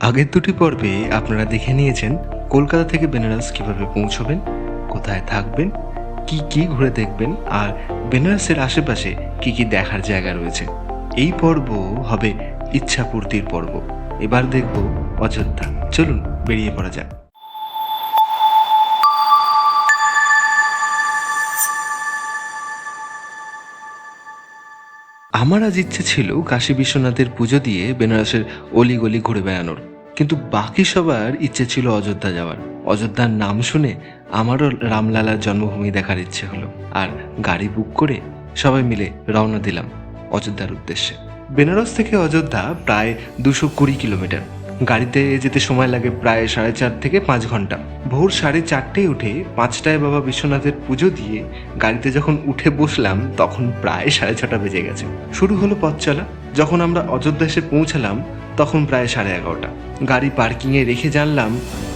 আগের দুটি পর্বে আপনারা দেখে নিয়েছেন কলকাতা থেকে বেনারস কীভাবে পৌঁছবেন, কোথায় থাকবেন, কি কি ঘুরে দেখবেন, আর বেনারসের আশেপাশে কি কি দেখার জায়গা রয়েছে। এই পর্ব হবে ইচ্ছাপূর্তির পর্ব। এবার দেখব অযোধ্যা। চলুন, বেরিয়ে পড়া যাক। আমার আজ ইচ্ছে ছিল কাশী বিশ্বনাথের পুজো দিয়ে বেনারসের অলিগলি ঘুরে বেড়ানোর। কিন্তু বাকি সবার ইচ্ছে ছিল অযোধ্যা যাওয়ার। অযোধ্যার নাম শুনে আমারও রামলালার জন্মভূমি দেখার ইচ্ছে হলো। আর গাড়ি বুক করে সবাই মিলে রওনা দিলাম অযোধ্যার উদ্দেশ্যে। বেনারস থেকে অযোধ্যা প্রায় দুশো কুড়ি কিলোমিটার। গাড়িতে যেতে সময় লাগে প্রায় সাড়ে চার থেকে পাঁচ ঘণ্টা। ভোর সাড়ে চারটেয় উঠে পাঁচটায় বাবা বিশ্বনাথের পুজো দিয়ে গাড়িতে যখন উঠে বসলাম, তখন প্রায় সাড়ে ছটা বেজে গেছে। শুরু হলো পথ চলা। যখন আমরা অযোধ্যা এসে পৌঁছালাম, তখন প্রায় সাড়ে এগারোটা। গাড়ি পার্কিংয়ে রেখে জানলাম,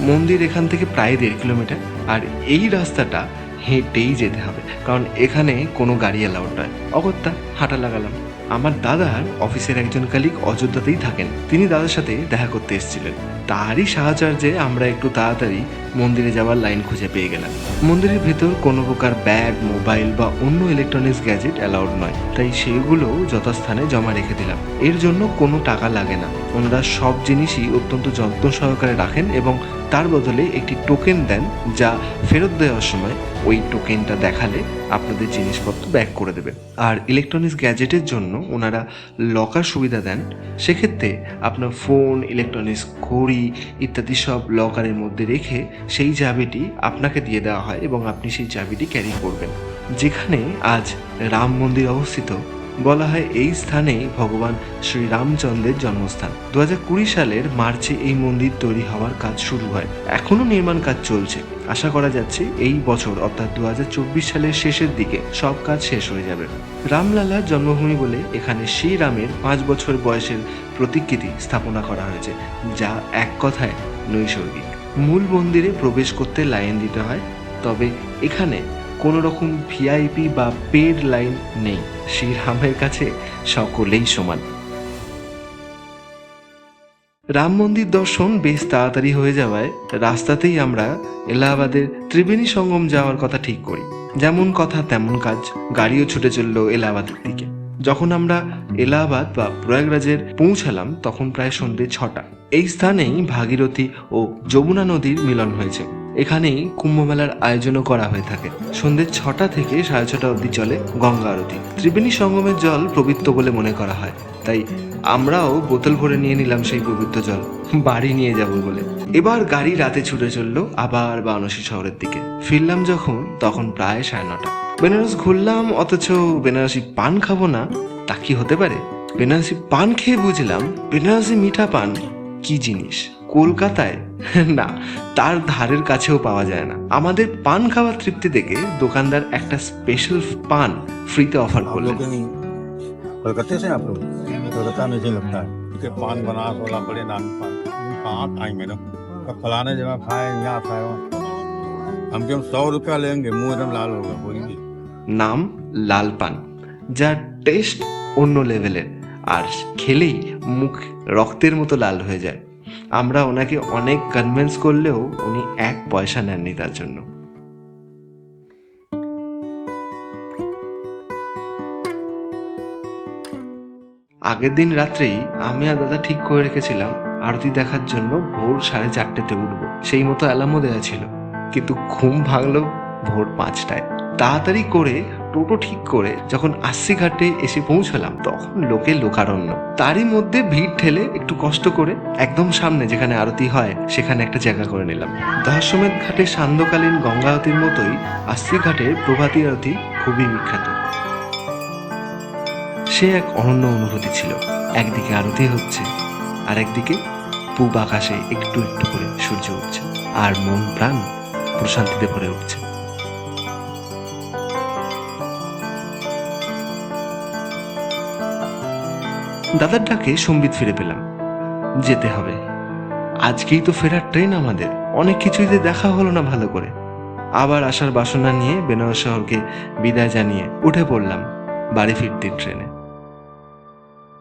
মন্দির এখান থেকে প্রায় দেড় কিলোমিটার। আর এই রাস্তাটা হেঁটেই যেতে হবে, কারণ এখানে কোনো গাড়ি অ্যালাউড নয়। অগত্যা, হাঁটা লাগালাম। আমার দাদার অফিসের একজন কালিক অযোধ্যাতেই থাকেন। তিনি দাদার সাথে দেখা করতে এসেছিলেন। তারই সাহায্যে আমরা একটু তাড়াতাড়ি মন্দিরে যাওয়ার লাইন খুঁজে পেয়ে গেলাম। মন্দিরের ভেতর কোনো প্রকার ব্যাগ মোবাইল বা অন্য ইলেকট্রনিক্স গ্যাজেট অ্যালাউড নয়। তাই সেগুলো যথাস্থানে জমা রেখে দিলাম। এর জন্য কোনো টাকা লাগে না। ওনারা সব জিনিসই অত্যন্ত যত্ন সহকারে রাখেন এবং তার বদলে একটি টোকেন দেন যা ফেরত দেওয়ার সময় ওই টোকেনটা দেখালে আপনাদের জিনিসপত্র ব্যাক করে দেবে। আর ইলেকট্রনিক্স গ্যাজেটের জন্য ওনারা লকার সুবিধা দেন। সেক্ষেত্রে আপনার ফোন ইলেকট্রনিক্স ঘড়ি ইত্যাদি সব লকারের মধ্যে রেখে সেই চাবিটি আপনাকে দিয়ে দেওয়া হয় এবং আপনি সেই চাবিটি ক্যারি করবেন। যেখানে আজ রাম মন্দির অবস্থিত বলা হয় এই স্থানেই ভগবান শ্রী রামচন্দ্রের জন্মস্থান দু সালের মার্চে এই মন্দির তৈরি হওয়ার কাজ শুরু হয়। এখনও নির্মাণ কাজ চলছে। আশা করা যাচ্ছে এই বছর, অর্থাৎ দু সালের শেষের দিকে, সব কাজ শেষ হয়ে যাবে। রামলালার জন্মভূমি বলে এখানে শ্রীরামের পাঁচ বছর বয়সের প্রতিকৃতি স্থাপনা করা হয়েছে, যা এক কথায় নৈসর্গিক। মূল মন্দিরে প্রবেশ করতে লাইন দিতে হয়, তবে এখানে কোনো রকম ভিআইপি বা পেড লাইন নেই। শ্রীরামের কাছে সকলেই সমান। রাম মন্দির দর্শন বেশ তাড়াতাড়ি হয়ে যাওয়ায় রাস্তাতেই আমরা এলাহাবাদের ত্রিবেণী সঙ্গম যাওয়ার কথা ঠিক করি। যেমন কথা, তেমন কাজ, গাড়িও ছুটে চলল এলাহাবাদের দিকে। যখন আমরা এলাহাবাদ বা প্রয়াগরাজের পৌঁছালাম, তখন প্রায় সন্ধ্যে ছটা। এই স্থানেই ভাগীরথী ও যমুনা নদীর মিলন হয়েছে। এখানেই কুম্ভমেলার আয়োজনও করা হয়ে থাকে। সন্ধ্যে ছটা থেকে সাড়ে ছটা অবধি চলে গঙ্গা আরতি। ত্রিবেণী সঙ্গমের জল পবিত্র বলে মনে করা হয়। তাই আমরাও বোতল ভরে নিয়ে নিলাম সেই পবিত্র জল। বাড়ি নিয়ে যাব বলে। এবার গাড়ি রাতে ছুটে চলল আবার বারাণসী শহরের দিকে। ফিরলাম যখন, তখন প্রায় সাড়ে নটা। বেনারস ঘুরলাম, অথচ বেনারসি পান খাব না, তা কি হতে পারে? বেনারসি পান খেয়ে বুঝলাম, বেনারসি মিঠা পান কি জিনিস। কলকাতায় না তার ধারের কাছেও পাওয়া যায় না আমাদের পান খাওয়ার তৃপ্তি দেখে দোকানদার একটা স্পেশাল পান ফ্রিতে অফার आप করলেন लोग कहीं कलकत्ते से हैं आप लोग कलकत्ता में मुझे लगता है क्योंकि पान बनारस वाला बड़े नाम पान कहाँ खाए मैडम कब फलाने जगह खाए यहाँ खाए वहाँ हम के हम सौ रुपया लेंगे मुंह एकदम लाल होगा बोलिए নাম লাল পান যার টেস্ট অন্য লেভেলের আর খেলেই মুখ রক্তের মতো লাল হয়ে যায় আমরা ওনাকে অনেক কনভিন্স করলেও উনি এক পয়সা নেননি তার জন্য। আগের দিন রাত্রেই আমি আর দাদা ঠিক করে রেখেছিলাম, আরতি দেখার জন্য ভোর সাড়ে চারটেতে উঠবো। সেই মতো অ্যালার্মও দেওয়া ছিল, কিন্তু ঘুম ভাঙলো ভোর পাঁচটায়। তাড়াতাড়ি করে টোটো ঠিক করে যখন আশি ঘাটে এসে পৌঁছলাম, তখন লোকে লোকারণ্য। তারই মধ্যে ভিড় ঠেলে একটু কষ্ট করে একদম সামনে যেখানে আরতি হয়, সেখানে একটা জায়গা করে নিলাম। দশমেধ ঘাটে সান্ধ্যকালীন গঙ্গা আরতির মতোই আশি ঘাটের প্রভাতী আরতি খুবই বিখ্যাত। সে এক অনন্য অনুভূতি ছিল। একদিকে আরতি হচ্ছে আর একদিকে পূব আকাশে একটু একটু করে সূর্য উঠছে, আর মন প্রাণ প্রশান্তিতে ভরে উঠছে। দাদার ডাকে সম্বিত ফিরে পেলাম। যেতে হবে। আজকেই তো ফেরার ট্রেন আমাদের। অনেক কিছুই যে দেখা হলো না ভালো করে। আবার আসার বাসনা নিয়ে বেনারস শহরকে বিদায় জানিয়ে উঠে পড়লাম বাড়ি ফিরতে ট্রেনে।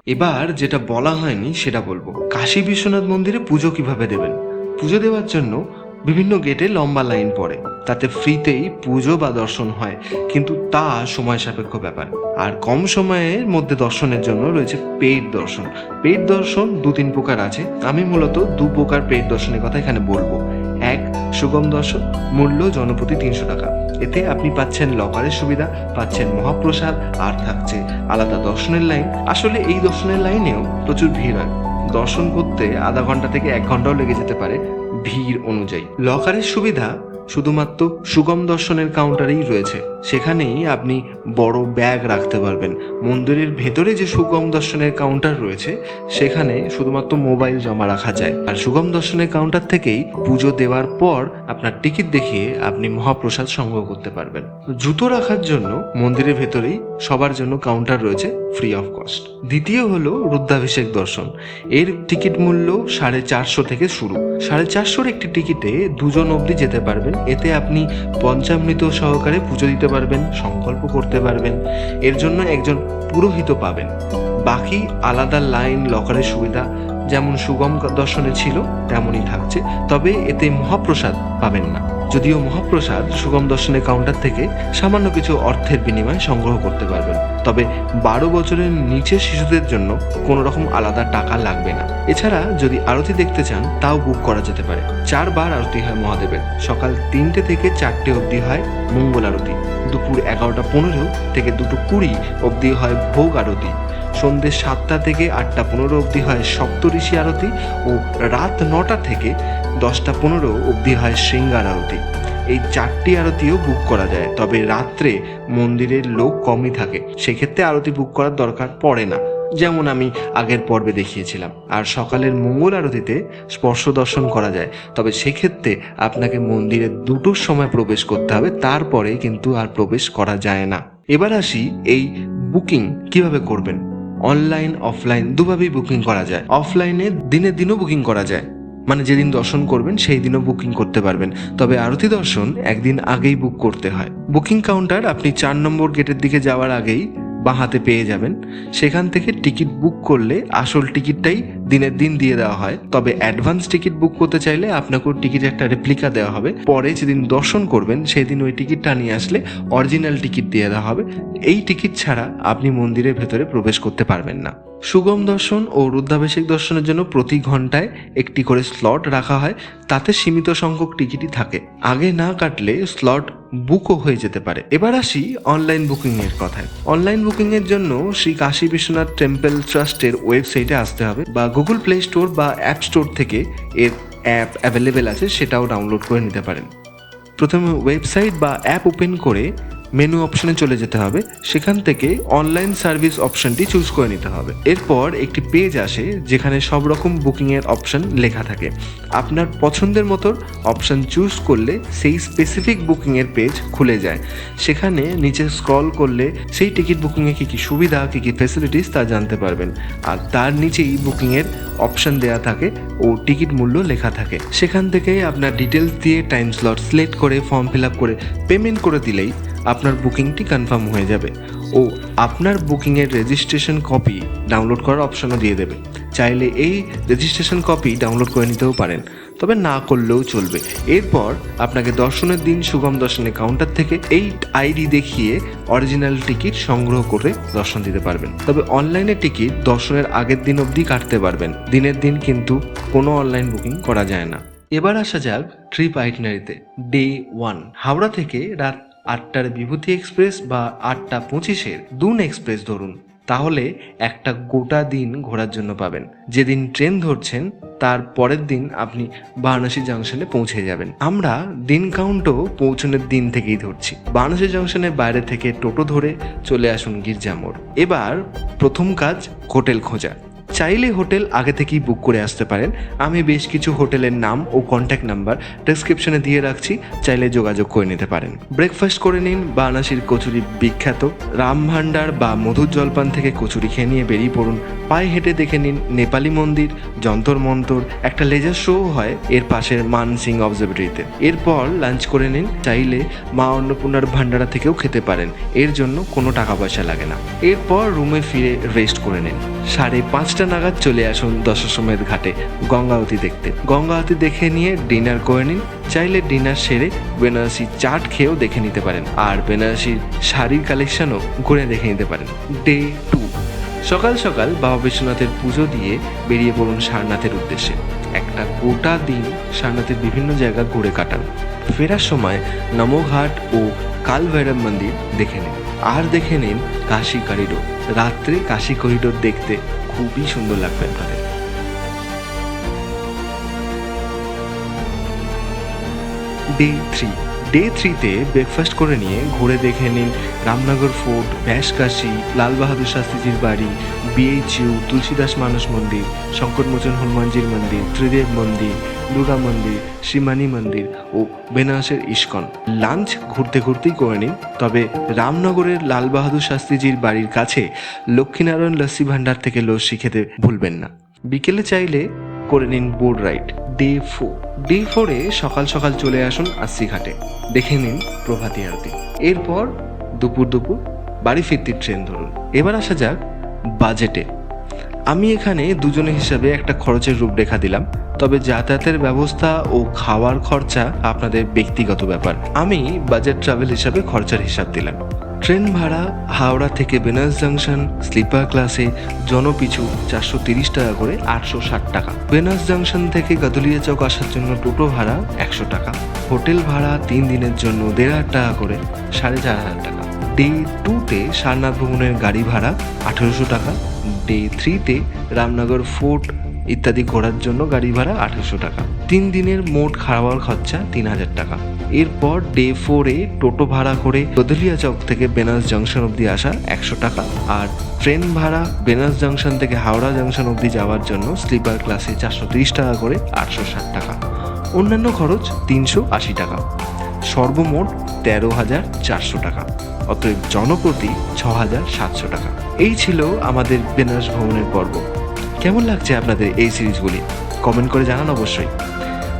এবার যেটা বলা হয়নি সেটা বলব। কাশী বিশ্বনাথ মন্দিরে পুজো কীভাবে দেবেন? পুজো দেওয়ার জন্য বিভিন্ন গেটে লম্বা লাইন পড়ে। তাতে ফ্রিতেই পুজো বা দর্শন হয়, কিন্তু তা সময় সাপেক্ষ ব্যাপার। আর কম সময়ের মধ্যে দর্শনের জন্য রয়েছে পেইড দর্শন। পেইড দর্শন দু তিন প্রকার আছে। আমি মূলত দু প্রকার পেইড দর্শনের কথা এখানে বলব। এক, সুগম দর্শন, মূল্য জনপ্রতি তিনশো টাকা। এতে আপনি পাচ্ছেন লকারের সুবিধা, পাচ্ছেন মহাপ্রসাদ, আর থাকছে আলাদা দর্শনের লাইন আসলে এই দর্শনের লাইনেও প্রচুর ভিড় হয়। দর্শন করতে আধা ঘণ্টা থেকে এক ঘন্টাও লেগে যেতে পারে। ভিড় অনুযায়ী। লকারের সুবিধা শুধুমাত্র সুগম দর্শনের কাউন্টারেই রয়েছে। সেখানেই আপনি বড় ব্যাগ রাখতে পারবেন। মন্দিরের ভেতরে যে সুগম দর্শনের কাউন্টার রয়েছে, সেখানে শুধুমাত্র মোবাইল জমা রাখা যায়। আর সুগম দর্শনের কাউন্টার থেকেই পুজো দেওয়ার পর আপনার টিকিট দেখিয়ে আপনি মহাপ্রসাদ সংগ্রহ করতে পারবেন। জুতো রাখার জন্য মন্দিরের ভেতরেই সবার জন্য কাউন্টার রয়েছে ফ্রি অফ কস্ট দ্বিতীয় হলো রুদ্রাভিষেক দর্শন। এর টিকিট মূল্য সাড়ে চারশো থেকে শুরু। সাড়ে চারশোর একটি টিকিটে দুজন অবধি যেতে পারবেন। এতে আপনি পঞ্চামৃত সহকারে পুজো দিতে পারবেন, সংকল্প করতে পারবেন, এর জন্য একজন পুরোহিত পাবেন। বাকি আলাদা লাইন লকারের সুবিধা, যেমন সুগম দর্শনে ছিল, তেমনই থাকছে, তবে এতে মহাপ্রসাদ পাবেন না। যদিও মহাপ্রসাদ সুগম দর্শনের কাউন্টার থেকে সামান্য কিছু অর্থের বিনিময়ে সংগ্রহ করতে পারবেন। তবে বারো বছরের নিচে শিশুদের জন্য কোনো রকম আলাদা টাকা লাগবে না। এছাড়া যদি আরতি দেখতে চান, তাও বুক করা যেতে পারে। চারবার আরতি হয় মহাদেবের। সকাল তিনটে থেকে চারটে অবধি হয় মঙ্গল আরতি। দুপুর এগারোটা পনেরো থেকে দুটো কুড়ি অবধি হয় ভোগ আরতি। সন্ধ্যে সাতটা থেকে আটটা পনেরো অবধি হয় সপ্তঋষি আরতি ও রাত নটা থেকে দশটা পনেরো অবধি হয় শৃঙ্গার আরতি। এই চারটি আরতিও বুক করা যায়, তবে রাত্রে মন্দিরের লোক কমই থাকে। সেক্ষেত্রে আরতি বুক করার দরকার পড়ে না, যেমন আমি আগের পর্বে দেখিয়েছিলাম। আর সকালের মঙ্গল আরতিতে স্পর্শ দর্শন করা যায়, তবে সেক্ষেত্রে আপনাকে মন্দিরে দুটোর সময় প্রবেশ করতে হবে, তারপরে কিন্তু আর প্রবেশ করা যায় না। এবার আসি এই বুকিং কীভাবে করবেন। অনলাইন, অফলাইন দুভাবেই বুকিং করা যায়। অফলাইনে দিনের দিনও বুকিং করা যায়। মানে যেদিন দর্শন করবেন সেই দিনও বুকিং করতে পারবেন। তবে আরতি দর্শন একদিন আগেই বুক করতে হয়। বুকিং কাউন্টার আপনি চার নম্বর গেটের দিকে যাওয়ার আগেই বাঁ হাতে পেয়ে যাবেন। সেখান থেকে টিকিট বুক করলে আসল টিকিটটাই দিনের দিন দিয়ে দেওয়া হয়। তবে অ্যাডভান্স টিকিট বুক করতে চাইলে আপনাকে টিকিট একটা রেপ্লিকা দেওয়া হবে। পরে যেদিন দর্শন করবেন সেই দিন ওই টিকিটটা নিয়ে আসলে অরিজিনাল টিকিট দিয়ে দেওয়া হবে। এই টিকিট ছাড়া আপনি মন্দিরের ভেতরে প্রবেশ করতে পারবেন না। সুগম দর্শন ও রুদ্রাভিষেক দর্শনের জন্য প্রতি ঘন্টায় একটি করে স্লট রাখা হয়, তাতে সীমিত সংখ্যক টিকিটই থাকে। আগে না কাটলে স্লট বুকও হয়ে যেতে পারে। এবার আসি অনলাইন বুকিং এর কথায়। অনলাইন বুকিং এর জন্য শ্রী কাশী বিশ্বনাথ টেম্পল ট্রাস্টের ওয়েবসাইটে আসতে হবে বা গুগল প্লে স্টোর বা অ্যাপ স্টোর থেকে এর অ্যাপ অ্যাভেলেবেল আছে, সেটাও ডাউনলোড করে নিতে পারেন। প্রথমে ওয়েবসাইট বা অ্যাপ ওপেন করে মেনু অপশনে চলে যেতে হবে। সেখান থেকে অনলাইন সার্ভিস অপশনটি চুজ করে নিতে হবে। এরপর একটি পেজ আসে যেখানে সব রকম বুকিংয়ের অপশন লেখা থাকে। আপনার পছন্দের মতো অপশন চুজ করলে সেই স্পেসিফিক বুকিংয়ের পেজ খুলে যায়। সেখানে নিচে স্ক্রল করলে সেই টিকিট বুকিংয়ে কী কী সুবিধা, কী কী ফেসিলিটিস তা জানতে পারবেন। আর তার নিচেই বুকিংয়ের অপশন দেয়া থাকে ও টিকিট মূল্য লেখা থাকে। সেখান থেকে আপনার ডিটেলস দিয়ে টাইম স্লট সিলেক্ট করে ফর্ম ফিল আপ করে পেমেন্ট করে দিলেই আপনার বুকিংটি কনফার্ম হয়ে যাবে। ও আপনার বুকিংয়ের রেজিস্ট্রেশন কপি ডাউনলোড করার অপশনও দিয়ে দেবে। চাইলে এই রেজিস্ট্রেশন কপি ডাউনলোড করে নিতেও পারেন, তবে না করলেও চলবে। এরপর আপনাকে দর্শনের দিন সুগম দর্শনের কাউন্টার থেকে এই আইডি দেখিয়ে অরিজিনাল টিকিট সংগ্রহ করে দর্শন দিতে পারবেন। তবে অনলাইনে টিকিট দর্শনের আগের দিন অবধি কাটতে পারবেন। দিনের দিন কিন্তু কোনো অনলাইন বুকিং করা যায় না। এবার আসা যাক ট্রিপ আইটিনারিতে ডে ওয়ান হাওড়া থেকে রাত আটটার বিভূতি এক্সপ্রেস বা আটটা পঁচিশের দুন এক্সপ্রেস ধরুন। তাহলে একটা গোটা দিন ঘোরার জন্য পাবেন। যেদিন ট্রেন ধরছেন, তার পরের দিন আপনি বারাণসী জাংশনে পৌঁছে যাবেন। আমরা দিন কাউন্টও পৌঁছনের দিন থেকেই ধরছি। বারাণসী জাংশনের বাইরে থেকে টোটো ধরে চলে আসুন গির্জামোড় এবার প্রথম কাজ হোটেল খোঁজা। চাইলে হোটেল আগে থেকেই বুক করে আসতে পারেন। আমি বেশ কিছু হোটেলের নাম ও কন্ট্যাক্ট নাম্বার ডেসক্রিপশনে দিয়ে রাখছি, চাইলে যোগাযোগ করে নিতে পারেন। ব্রেকফাস্ট করে নিন বারাণসীর কচুরি বিখ্যাত। রাম ভান্ডার বা মধুর জলপান থেকে কচুরি খেয়ে নিয়ে বেরিয়ে পড়ুন। পায়ে হেঁটে দেখে নিন নেপালি মন্দির, যন্তর মন্তর, একটা লেজার শো হয় এর পাশের মানসিং অবজারভেটরিতে এরপর লাঞ্চ করে নিন, চাইলে মা অন্নপূর্ণার ভান্ডারা থেকেও খেতে পারেন। এর জন্য কোনো টাকা পয়সা লাগে না। এরপর রুমে ফিরে রেস্ট করে নিন। সাড়ে পাঁচটা নাগাদ চলে আসুন দশাশ্বমেধ ঘাটে গঙ্গাবতী দেখতে। গঙ্গাবতী দেখে নিয়ে ডিনার করে নিন। চাইলে ডিনার সেরে বেনারসি চাট খেয়েও দেখে নিতে পারেন। আর বেনারসির শাড়ির কালেকশনও ঘুরে দেখে নিতে পারেন। ডে টু সকাল সকাল বাবা বিশ্বনাথের পুজো দিয়ে বেরিয়ে পড়ুন সারনাথের উদ্দেশ্যে। একটা গোটা দিন সারনাথের বিভিন্ন জায়গা ঘুরে কাটান। ফেরার সময় নমোঘাট ও কালভৈরব মন্দির দেখে নিন। আর দেখে নিন কাশি করিডোর রাত্রে কাশি করিডোর দেখতে খুবই সুন্দর লাগবে আপনাদের। ডে থ্রি ডে থ্রিতে ব্রেকফাস্ট করে নিয়ে ঘুরে দেখে নিন রামনগর ফোর্ট ব্যাসকাশি লাল বাহাদুর শাস্ত্রীজির বাড়ি বিএইচইউ তুলসীদাস মানস মন্দির শঙ্করমোচন হনুমানজির মন্দির, ত্রিদেব মন্দির দুর্গা মন্দির শ্রীমানি মন্দির ও বেনারসের ইস্কন। লাঞ্চ ঘুরতে ঘুরতেই করে নিন। তবে রামনগরের লাল বাহাদুর শাস্ত্রীজির বাড়ির কাছে লক্ষ্মীনারায়ণ লস্যি ভাণ্ডার থেকে লস্যি খেতে ভুলবেন না। বিকেলে চাইলে করে নিন boat ride. Day four. Day ফোরে সকাল সকাল চলে আসুন আশি ঘাটে। দেখে নিন প্রভাতী আরতি। এরপর দুপুর দুপুর বাড়ি ফিরতি ট্রেন ধরুন। এবার আসা যাক বাজেটে। আমি এখানে দুজনের হিসাবে একটা খরচের রূপরেখা দিলাম, তবে যাতায়াতের ব্যবস্থা ও খাওয়ার খরচা আপনাদের ব্যক্তিগত ব্যাপার। আমি বাজেট ট্রাভেল হিসাবে খরচার হিসাব দিলাম। ট্রেন ভাড়া, হাওড়া থেকে বেনারস জাংশন, স্লিপার ক্লাসে জনপিছু চারশো তিরিশ টাকা করে আটশো ষাট টাকা। বেনারস জাংশন থেকে গাদুলিয়া চক আসার জন্য টোটো ভাড়া একশো টাকা। হোটেল ভাড়া তিন দিনের জন্য দেড় হাজার টাকা করে সাড়ে চার হাজার টাকা। ডে টুতে সারনাথ ভ্রমণের গাড়ি ভাড়া আঠেরোশো টাকা। ডে থ্রিতে রামনগর ফোর্ট ইত্যাদি ঘোরার জন্য গাড়ি ভাড়া আঠেরোশো টাকা। তিন দিনের মোট খাওয়ার খরচা তিন হাজার টাকা। এরপর ডে ফোরে টোটো ভাড়া করে গদলিয়া চক থেকে বেনারস জংশন অবধি আসা একশো টাকা আর ট্রেন ভাড়া বেনারস জংশন থেকে হাওড়া জংশন অবধি যাওয়ার জন্য স্লিপার ক্লাসে চারশো তিরিশ টাকা করে আটশো ষাট টাকা। অন্যান্য খরচ তিনশো আশি টাকা। সর্বমোট তেরো হাজার চারশো টাকা। অতএব জনপ্রতি ছ হাজার সাতশো টাকা। এই ছিল আমাদের বেনারস ভ্রমণের পর্ব। কেমন লাগছে আপনাদের এই সিরিজগুলি? কমেন্ট করে জানান অবশ্যই।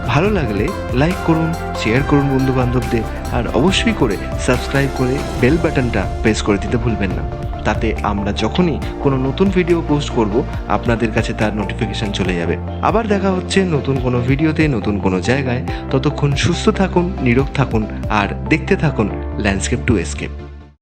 ভালো লাগলে লাইক করুন, শেয়ার করুন বন্ধু বান্ধবদের আর অবশ্যই করে সাবস্ক্রাইব করে বেল বাটনটা প্রেস করে দিতে ভুলবেন না। তাতে আমরা যখনই কোনো নতুন ভিডিও পোস্ট করব, আপনাদের কাছে তার নোটিফিকেশন চলে যাবে। আবার দেখা হচ্ছে নতুন কোনো ভিডিওতে, নতুন কোনো জায়গায়। ততক্ষণ সুস্থ থাকুন, নিরোগ থাকুন, আর দেখতে থাকুন ল্যান্ডস্কেপ টু এসকেপ